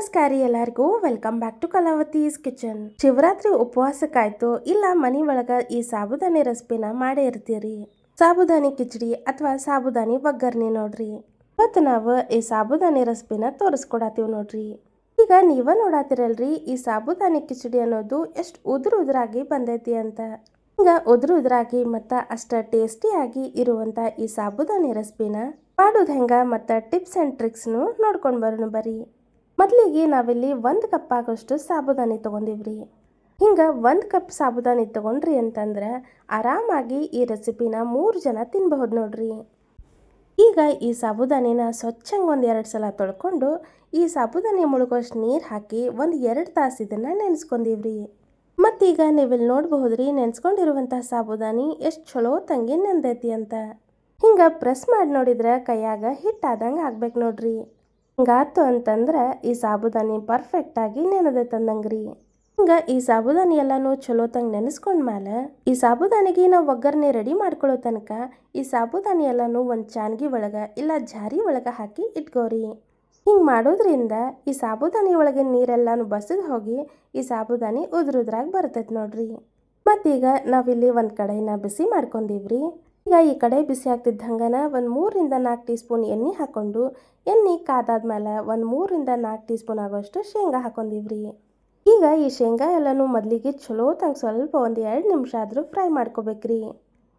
ನಮಸ್ಕಾರ ಎಲ್ಲರಿಗೂ. Welcome back to Kalavathi's kitchen Shivaratri ಉಪವಾಸಕ್ಕಾಯ್ತು, ಇಲ್ಲ ಮನಿ ಒಳಗ ಈ ಸಾಬುದಾನಿ ರೆಸಿಪಿನ ಮಾಡೇ ಇರ್ತೀರಿ? ಸಾಬುದಾನಿ ಕಿಚಡಿ ಅಥವಾ ಸಾಬುದಾನಿ ಒಗ್ಗರ್ನಿ ನೋಡ್ರಿ. ಇವತ್ತು ನಾವು ಈ ಸಾಬುದಾನಿ ರೆಸಿಪಿನ ತೋರಿಸ್ಕೊಡತ್ತೀವಿ ನೋಡ್ರಿ. ಈಗ ನೀವ ನೋಡಾತಿರಲ್ರಿ, ಈ ಸಾಬುದಾನಿ ಕಿಚಡಿ ಅನ್ನೋದು ಎಷ್ಟು ಉದುರು ಉದುರಾಗಿ ಬಂದೈತಿ ಅಂತ. ಹಿಂಗ ಉದುರು ಉದುರಾಗಿ ಮತ್ತ ಅಷ್ಟ ಟೇಸ್ಟಿಯಾಗಿ ಇರುವಂತ ಈ ಸಾಬುದಾನಿ ರೆಸಿಪಿನ ಮಾಡೋದು ಹೆಂಗ ಮತ್ತ ಟಿಪ್ಸ್ ಅಂಡ್ ಟ್ರಿಕ್ಸ್ನು ನೋಡ್ಕೊಂಡು ಬರೋಣ ಬರ್ರಿ ಮೊದಲಿಗೆ ನಾವಿಲ್ಲಿ ಒಂದು ಕಪ್ ಆಗೋಷ್ಟು ಸಾಬುದಾನಿ ತೊಗೊಂಡಿವ್ರಿ. ಹಿಂಗೆ ಒಂದು ಕಪ್ ಸಾಬುದಾನಿ ತೊಗೊಂಡ್ರಿ ಅಂತಂದ್ರೆ ಆರಾಮಾಗಿ ಈ ರೆಸಿಪಿನ ಮೂರು ಜನ ತಿನ್ಬಹುದು ನೋಡ್ರಿ. ಈಗ ಈ ಸಾಬುದಾನಿನ ಸ್ವಚ್ಛಂಗೆ ಒಂದು ಎರಡು ಸಲ ತೊಳ್ಕೊಂಡು ಈ ಸಾಬುದಾನಿ ಮುಳುಗೋಷ್ಟು ನೀರು ಹಾಕಿ ಒಂದು ಎರಡು ತಾಸು ಇದನ್ನು ನೆನೆಸ್ಕೊಂಡಿವ್ರಿ. ಮತ್ತೀಗ ನೀವಿಲ್ಲಿ ನೋಡಬಹುದ್ರಿ ನೆನೆಸ್ಕೊಂಡಿರುವಂಥ ಸಾಬುದಾನಿ ಎಷ್ಟು ಚಲೋ ತಂಗಿ ನೆಂದೈತಿ ಅಂತ. ಹಿಂಗೆ ಪ್ರೆಸ್ ಮಾಡಿ ನೋಡಿದ್ರೆ ಕೈಯಾಗ ಹಿಟ್ಟಾದಂಗೆ ಆಗ್ಬೇಕು ನೋಡ್ರಿ. ಹಿಂಗಾತು ಅಂತಂದ್ರೆ, ಈ ಸಾಬುದಾನಿ ಪರ್ಫೆಕ್ಟಾಗಿ ನೆನೆದೈತಂದಂಗ್ರಿ ಹಿಂಗೆ ಈ ಸಾಬುದಾನಿ ಎಲ್ಲಾನು ಚಲೋ ತಂಗ ನೆನೆಸ್ಕೊಂಡ್ಮೇಲೆ ಈ ಸಾಬುದಾನಿಗೆ ನಾವು ಒಗ್ಗರಣೆ ರೆಡಿ ಮಾಡ್ಕೊಳ್ಳೋ ತನಕ ಈ ಸಾಬುದಾನಿ ಎಲ್ಲಾನು ಒಂದು ಚಾನ್ಗಿ ಒಳಗೆ ಇಲ್ಲ ಜಾರಿ ಒಳಗೆ ಹಾಕಿ ಇಟ್ಕೋರಿ. ಹಿಂಗೆ ಮಾಡೋದ್ರಿಂದ ಈ ಸಾಬುದಾನಿ ಒಳಗೆ ನೀರೆಲ್ಲಾನು ಬಸಿದು ಹೋಗಿ ಈ ಸಾಬುದಾನಿ ಉದುರುದ್ರಾಗ ಬರ್ತೈತೆ ನೋಡ್ರಿ. ಮತ್ತೀಗ ನಾವಿಲ್ಲಿ ಒಂದು ಕಡೆನ ಬಿಸಿ ಮಾಡ್ಕೊಂಡೀವ್ರಿ. ಈಗ ಈ ಕಡೆ ಬಿಸಿ ಆಗ್ತಿದ್ದಂಗನ ಒಂದು ಮೂರಿಂದ ನಾಲ್ಕು ಟೀ ಸ್ಪೂನ್ ಎಣ್ಣೆ ಹಾಕ್ಕೊಂಡು ಎಣ್ಣೆ ಕಾದಾದ್ಮೇಲೆ ಒಂದು ಮೂರಿಂದ ನಾಲ್ಕು ಟೀ ಸ್ಪೂನ್ ಆಗೋಷ್ಟು ಶೇಂಗಾ ಹಾಕೊಂಡೀವ್ರಿ. ಈಗ ಈ ಶೇಂಗಾ ಎಲ್ಲನೂ ಮೊದಲಿಗೆ ಚಲೋ ತಂಗ ಸ್ವಲ್ಪ ಒಂದು ಎರಡು ನಿಮಿಷ ಆದರೂ ಫ್ರೈ ಮಾಡ್ಕೋಬೇಕ್ರಿ.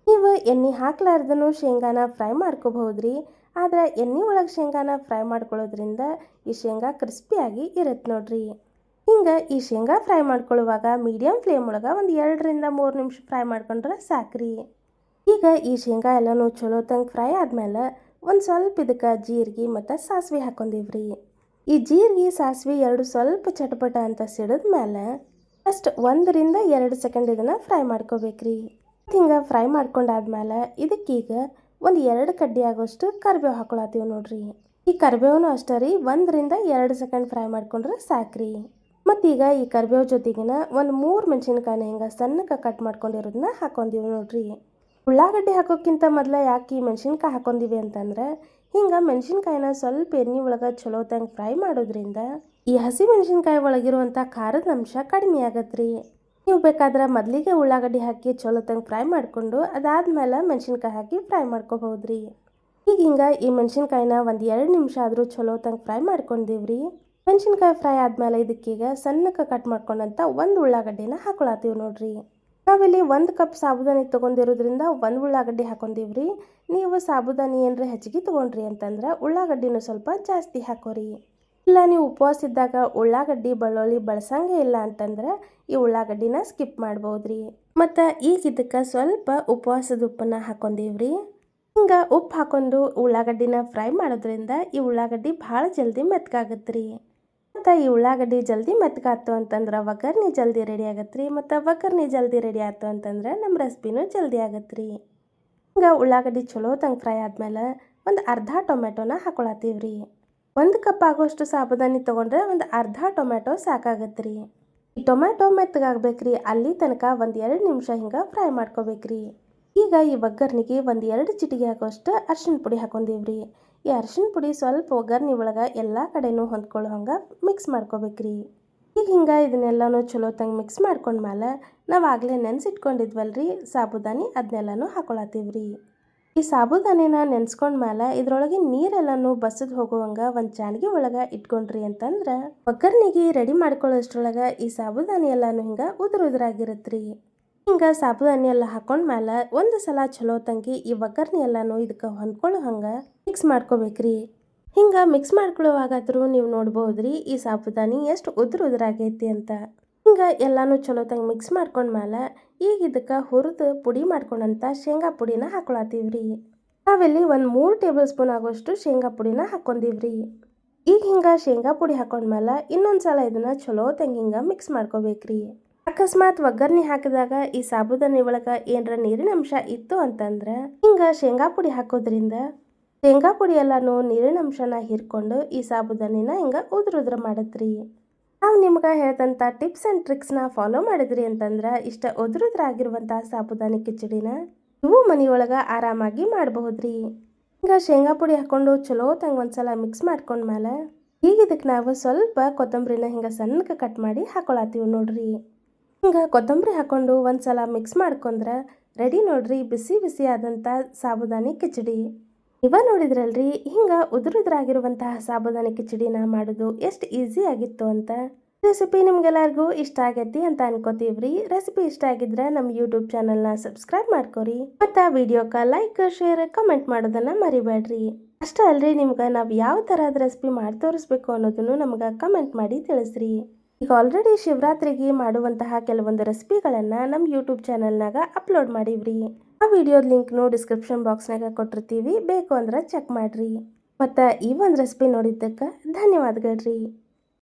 ನೀವು ಎಣ್ಣೆ ಹಾಕ್ಲಾರ್ದನು ಶೇಂಗಾನ ಫ್ರೈ ಮಾಡ್ಕೋಬಹುದ್ರಿ, ಆದ್ರೆ ಎಣ್ಣೆ ಒಳಗೆ ಶೇಂಗಾನ ಫ್ರೈ ಮಾಡ್ಕೊಳ್ಳೋದ್ರಿಂದ ಈ ಶೇಂಗಾ ಕ್ರಿಸ್ಪಿಯಾಗಿ ಇರುತ್ತೆ ನೋಡ್ರಿ. ಹಿಂಗೆ ಈ ಶೇಂಗಾ ಫ್ರೈ ಮಾಡ್ಕೊಳ್ಳುವಾಗ ಮೀಡಿಯಮ್ ಫ್ಲೇಮ್ ಒಳಗೆ ಒಂದು ಎರಡರಿಂದ ಮೂರು ನಿಮಿಷ ಫ್ರೈ ಮಾಡ್ಕೊಂಡ್ರೆ ಸಾಕ್ರಿ. ಈಗ ಈ ಶೇಂಗಾ ಎಲ್ಲನೂ ಚಲೋ ತಂಗ ಫ್ರೈ ಆದ್ಮೇಲೆ ಒಂದು ಸ್ವಲ್ಪ ಇದಕ್ಕೆ ಜೀರಿಗೆ ಮತ್ತು ಸಾಸಿವೆ ಹಾಕೊಂಡಿವ್ರಿ. ಈ ಜೀರಿಗೆ, ಸಾಸಿವೆ ಎರಡು ಸ್ವಲ್ಪ ಚಟಪಟ ಅಂತ ಸಿಡಿದ ಮೇಲೆ ಫಸ್ಟ್ ಒಂದರಿಂದ ಎರಡು ಸೆಕೆಂಡ್ ಇದನ್ನು ಫ್ರೈ ಮಾಡ್ಕೋಬೇಕ್ರಿ. ಹಿಂಗೆ ಫ್ರೈ ಮಾಡ್ಕೊಂಡಾದ್ಮೇಲೆ ಇದಕ್ಕೀಗ ಒಂದು ಎರಡು ಕಡ್ಡಿ ಆಗೋಷ್ಟು ಕರಿಬೇವು ಹಾಕೊಳತ್ತೀವಿ ನೋಡ್ರಿ. ಈ ಕರಿಬೇವನು ಅಷ್ಟೇ ರೀ, ಒಂದರಿಂದ ಎರಡು ಸೆಕೆಂಡ್ ಫ್ರೈ ಮಾಡ್ಕೊಂಡ್ರೆ ಸಾಕ್ರಿ. ಮತ್ತೀಗ ಈ ಕರಿಬೇವು ಜೊತೆಗಿನ ಒಂದು ಮೂರು ಮೆಣಸಿನ್ಕಾಯಿನ ಹಿಂಗೆ ಸಣ್ಣಕ್ಕೆ ಕಟ್ ಮಾಡ್ಕೊಂಡಿರೋದನ್ನ ಹಾಕೊಂಡಿವಿ ನೋಡ್ರಿ. ಉಳ್ಳಾಗಡ್ಡಿ ಹಾಕೋಕ್ಕಿಂತ ಮೊದಲ ಯಾಕೆ ಈ ಮೆಣಸಿನ್ಕಾಯಿ ಹಾಕೊಂಡಿವಿ ಅಂತಂದ್ರೆ, ಹಿಂಗೆ ಮೆಣಸಿನ್ಕಾಯಿನ ಸ್ವಲ್ಪ ಎಣ್ಣೆ ಒಳಗೆ ಚಲೋ ತಂಗ ಫ್ರೈ ಮಾಡೋದ್ರಿಂದ ಈ ಹಸಿ ಮೆಣಸಿನ್ಕಾಯಿ ಒಳಗಿರುವಂಥ ಖಾರದ ಅಂಶ ಕಡಿಮೆ ಆಗತ್ರಿ. ನೀವು ಬೇಕಾದ್ರೆ ಮೊದಲಿಗೆ ಉಳ್ಳಾಗಡ್ಡಿ ಹಾಕಿ ಚಲೋ ತಂಗ್ ಫ್ರೈ ಮಾಡಿಕೊಂಡು ಅದಾದ್ಮೇಲೆ ಮೆಣಸಿನ್ಕಾಯಿ ಹಾಕಿ ಫ್ರೈ ಮಾಡ್ಕೋಬಹುದ್ರಿ. ಈಗ ಹಿಂಗೆ ಈ ಮೆಣಸಿನ್ಕಾಯಿನ ಒಂದು ಎರಡು ನಿಮಿಷ ಆದರೂ ಚಲೋ ತಂಗ್ ಫ್ರೈ ಮಾಡ್ಕೊಂಡಿವ್ರಿ. ಮೆಣಸಿನ್ಕಾಯಿ ಫ್ರೈ ಆದ್ಮೇಲೆ ಇದಕ್ಕೀಗ ಸಣ್ಣಕ್ಕೆ ಕಟ್ ಮಾಡ್ಕೊಂಡಂತ ಒಂದು ಉಳ್ಳಾಗಡ್ಡಿನ ಹಾಕೊಳತ್ತೀವಿ ನೋಡ್ರಿ. ನಾವಿಲ್ಲಿ ಒಂದು ಕಪ್ ಸಾಬುದಾನಿ ತೊಗೊಂಡಿರೋದ್ರಿಂದ ಒಂದು ಉಳ್ಳಾಗಡ್ಡಿ ಹಾಕೊಂಡಿವ್ರಿ. ನೀವು ಸಾಬುದಾನಿ ಏನರ ಹೆಚ್ಚಿಗೆ ತೊಗೊಂಡ್ರಿ ಅಂತಂದ್ರೆ ಉಳ್ಳಾಗಡ್ಡಿನೂ ಸ್ವಲ್ಪ ಜಾಸ್ತಿ ಹಾಕೋರಿ. ಇಲ್ಲ, ನೀವು ಉಪವಾಸ ಇದ್ದಾಗ ಉಳ್ಳಾಗಡ್ಡಿ ಬೆಳ್ಳುಳ್ಳಿ ಬಳಸಂಗೆ ಇಲ್ಲ ಅಂತಂದ್ರೆ ಈ ಉಳ್ಳಾಗಡ್ಡಿನ ಸ್ಕಿಪ್ ಮಾಡ್ಬೋದ್ರಿ. ಮತ್ತು ಈಗ ಇದಕ್ಕೆ ಸ್ವಲ್ಪ ಉಪವಾಸದ ಉಪ್ಪನ್ನ ಹಾಕೊಂಡೀವ್ರಿ. ಹಿಂಗೆ ಉಪ್ಪು ಹಾಕೊಂಡು ಉಳ್ಳಾಗಡ್ಡಿನ ಫ್ರೈ ಮಾಡೋದ್ರಿಂದ ಈ ಉಳ್ಳಾಗಡ್ಡಿ ಭಾಳ ಜಲ್ದಿ ಮೆತ್ಕಾಗತ್ರಿ ಮತ್ತು ಈ ಉಳ್ಳಾಗಡ್ಡಿ ಜಲ್ದಿ ಮೆತ್ಕಾತು ಅಂತಂದ್ರೆ ಒಗ್ಗರ್ಣೆ ಜಲ್ದಿ ರೆಡಿ ಆಗತ್ತೆ ರೀ ಮತ್ತು ಒಗ್ಗರ್ಣೆ ಜಲ್ದಿ ರೆಡಿ ಆಯ್ತು ಅಂತಂದ್ರೆ ನಮ್ಮ ರೆಸಿಪಿನೂ ಜಲ್ದಿ ಆಗತ್ತೆ ರೀ ಹಿಂಗೆ ಉಳ್ಳಾಗಡ್ಡಿ ಚಲೋ ತಂಗೆ ಫ್ರೈ ಆದಮೇಲೆ ಒಂದು ಅರ್ಧ ಟೊಮೆಟೊನ ಹಾಕೊಳತ್ತೀವ್ರಿ. ಒಂದು ಕಪ್ ಆಗೋಷ್ಟು ಸಾಬುದಾನಿ ತೊಗೊಂಡ್ರೆ ಒಂದು ಅರ್ಧ ಟೊಮೆಟೊ ಸಾಕಾಗತ್ತೆ ರೀ ಈ ಟೊಮೆಟೊ ಮೆತ್ತಗಾಗ್ಬೇಕ್ರಿ ಅಲ್ಲಿ ತನಕ ಒಂದು ಎರಡು ನಿಮಿಷ ಹಿಂಗೆ ಫ್ರೈ ಮಾಡ್ಕೋಬೇಕ್ರಿ. ಈಗ ಈ ಒಗ್ಗರ್ನಿಗೆ ಒಂದು ಎರಡು ಚಿಟಿಗೆ ಹಾಕೋಷ್ಟು ಅರ್ಶಿಣ ಪುಡಿ ಹಾಕೊಂಡೀವ್ರಿ. ಈ ಅರ್ಶಿಣ ಪುಡಿ ಸ್ವಲ್ಪ ಒಗ್ಗರ್ನಿ ಒಳಗೆ ಎಲ್ಲ ಕಡೆನೂ ಹೊಂದ್ಕೊಳ್ಳೋ ಹಂಗೆ ಮಿಕ್ಸ್ ಮಾಡ್ಕೋಬೇಕ್ರಿ. ಈಗ ಹಿಂಗೆ ಇದನ್ನೆಲ್ಲನೂ ಚಲೋ ತಂಗ ಮಿಕ್ಸ್ ಮಾಡ್ಕೊಂಡ್ಮೇಲೆ ನಾವು ಆಗಲೇ ನೆನೆಸಿಟ್ಕೊಂಡಿದ್ವಲ್ರಿ ಸಾಬುದಾನಿ ಅದನ್ನೆಲ್ಲನೂ ಹಾಕೊಳತ್ತೀವ್ರಿ ಈ ಸಾಬುದಾನಿನ ನೆನೆಸ್ಕೊಂಡ್ಮೇಲೆ ಇದರೊಳಗೆ ನೀರೆಲ್ಲನೂ ಬಸದ್ ಹೋಗುವಂಗೆ ಒಂದು ಚಾಣಿಗೆ ಒಳಗೆ ಇಟ್ಕೊಂಡ್ರಿ ಅಂತಂದ್ರೆ ಒಗ್ಗರ್ಣೆಗೆ ರೆಡಿ ಮಾಡ್ಕೊಳ್ಳೋಷ್ಟ್ರೊಳಗೆ ಈ ಸಾಬುದಾನಿ ಎಲ್ಲನೂ ಹಿಂಗೆ ಉದುರು ಉದುರಾಗಿರತ್ರಿ. ಹಿಂಗೆ ಸಾಬುದಾನಿ ಎಲ್ಲ ಹಾಕೊಂಡ್ಮೇಲೆ ಒಂದು ಸಲ ಚಲೋ ತಂಗಿ ಈ ಒಗ್ಗರ್ಣೆ ಎಲ್ಲನೂ ಇದಕ್ಕೆ ಹೊಂದ್ಕೊಳ್ಳೋ ಹಂಗೆ ಮಿಕ್ಸ್ ಮಾಡ್ಕೋಬೇಕ್ರಿ. ಹಿಂಗೆ ಮಿಕ್ಸ್ ಮಾಡ್ಕೊಳ್ಳೋವಾಗಾದ್ರೂ ನೀವು ನೋಡ್ಬೋದ್ರಿ, ಈ ಸಾಬುದಾನಿ ಎಷ್ಟು ಉದುರು ಉದುರಾಗೈತಿ ಅಂತ. ಹಿಂಗೆ ಎಲ್ಲನೂ ಚಲೋ ತಂಗ ಮಿಕ್ಸ್ ಮಾಡ್ಕೊಂಡ್ಮೇಲೆ ಈಗ ಇದಕ್ಕೆ ಹುರಿದು ಪುಡಿ ಮಾಡ್ಕೊಂಡಂಥ ಶೇಂಗಾ ಪುಡಿನ ಹಾಕೊಳತ್ತೀವ್ರಿ. ನಾವಿಲ್ಲಿ ಒಂದು ಮೂರು ಟೇಬಲ್ ಸ್ಪೂನ್ ಆಗೋಷ್ಟು ಶೇಂಗಾ ಪುಡಿನ ರೀ ಈಗ ಹಿಂಗೆ ಶೇಂಗಾ ಪುಡಿ ಹಾಕೊಂಡ್ಮೇಲೆ ಇನ್ನೊಂದು ಸಲ ಇದನ್ನು ಚಲೋ ತಂಗಿ ಹಿಂಗೆ ಮಿಕ್ಸ್ ಮಾಡ್ಕೋಬೇಕ್ರಿ. ಅಕಸ್ಮಾತ್ ಒಗ್ಗರ್ನಿ ಹಾಕಿದಾಗ ಈ ಸಾಬುದಾನಿ ಒಳಗೆ ಏನರ ನೀರಿನ ಅಂಶ ಇತ್ತು ಅಂತಂದ್ರೆ, ಹಿಂಗೆ ಶೇಂಗಾ ಪುಡಿ ಹಾಕೋದ್ರಿಂದ ಶೇಂಗಾ ಪುಡಿ ಎಲ್ಲಾನು ನೀರಿನ ಅಂಶನ ಹೀರ್ಕೊಂಡು ಈ ಸಾಬುದಾನಿನ ಹಿಂಗೆ ಉದುರು ಉದ್ರ ಮಾಡತ್ರಿ? ನಾವು ನಿಮ್ಗೆ ಹೇಳ್ದಂಥ ಟಿಪ್ಸ್ ಆ್ಯಂಡ್ ಟ್ರಿಕ್ಸ್ನ ಫಾಲೋ ಮಾಡಿದ್ರಿ ಅಂತಂದ್ರೆ ಇಷ್ಟ ಉದುರುದ್ರಾಗಿರುವಂಥ ಸಾಬುದಾನಿ ಕಿಚಡಿನ ನೀವು ಮನೆಯೊಳಗೆ ಆರಾಮಾಗಿ ಮಾಡಬಹುದ್ರಿ. ಹಿಂಗೆ ಶೇಂಗಾ ಪುಡಿ ಹಾಕ್ಕೊಂಡು ಚಲೋ ತಂಗ ಒಂದ್ಸಲ ಮಿಕ್ಸ್ ಮಾಡ್ಕೊಂಡ್ಮೇಲೆ ಈಗ ಇದಕ್ಕೆ ನಾವು ಸ್ವಲ್ಪ ಕೊತ್ತಂಬರಿನ ಹಿಂಗೆ ಸಣ್ಣಗೆ ಕಟ್ ಮಾಡಿ ಹಾಕೊಳತ್ತೀವಿ ನೋಡ್ರಿ. ಹಿಂಗೆ ಕೊತ್ತಂಬರಿ ಹಾಕ್ಕೊಂಡು ಒಂದು ಸಲ ಮಿಕ್ಸ್ ಮಾಡ್ಕೊಂಡ್ರೆ ರೆಡಿ ನೋಡ್ರಿ ಬಿಸಿ ಬಿಸಿ ಆದಂಥ ಸಾಬುದಾನಿ ಕಿಚಡಿ. ಇವ ನೋಡಿದ್ರಲ್ರಿ, ಹಿಂಗ ಉದುರುದ್ರಾಗಿರುವಂತಹ ಸಾಬುದಾನ ಕಿಚಡಿನ ಮಾಡೋದು ಎಷ್ಟು ಈಸಿ ಆಗಿತ್ತು ಅಂತ. ರೆಸಿಪಿ ನಿಮ್ಗೆಲ್ಲರಿಗೂ ಇಷ್ಟ ಆಗೈತಿ ಅಂತ ಅನ್ಕೋತೀವ್ರಿ. ರೆಸಿಪಿ ಇಷ್ಟ ಆಗಿದ್ರೆ ನಮ್ಮ ಯೂಟ್ಯೂಬ್ ಚಾನಲ್ನ ಸಬ್ಸ್ಕ್ರೈಬ್ ಮಾಡ್ಕೊರಿ. ಮತ್ತು ವಿಡಿಯೋಕ್ಕೆ ಲೈಕ್ ಶೇರ್ ಕಮೆಂಟ್ ಮಾಡೋದನ್ನ ಮರಿಬೇಡ್ರಿ ಅಷ್ಟೇ ಅಲ್ರಿ ನಿಮ್ಗೆ ನಾವು ಯಾವ ಥರದ ರೆಸಿಪಿ ಮಾಡಿ ತೋರಿಸ್ಬೇಕು ಅನ್ನೋದನ್ನು ನಮ್ಗೆ ಕಮೆಂಟ್ ಮಾಡಿ ತಿಳಿಸ್ರಿ. ಈಗ ಆಲ್ರೆಡಿ ಶಿವರಾತ್ರಿಗೆ ಮಾಡುವಂತಹ ಕೆಲವೊಂದು ರೆಸಿಪಿಗಳನ್ನು ನಮ್ಮ ಯೂಟ್ಯೂಬ್ ಚಾನಲ್ನಾಗ ಅಪ್ಲೋಡ್ ಮಾಡೀವ್ರಿ. ಆ ವಿಡಿಯೋದ ಲಿಂಕ್ನು ಡಿಸ್ಕ್ರಿಪ್ಷನ್ ಬಾಕ್ಸ್ನಾಗ ಕೊಟ್ಟಿರ್ತೀವಿ. ಬೇಕು ಅಂದ್ರೆ ಚೆಕ್ ಮಾಡಿರಿ. ಮತ್ತು ಈ ಒಂದು ರೆಸಿಪಿ ನೋಡಿದ್ದಕ್ಕೆ ಧನ್ಯವಾದಗಳ್ರಿ.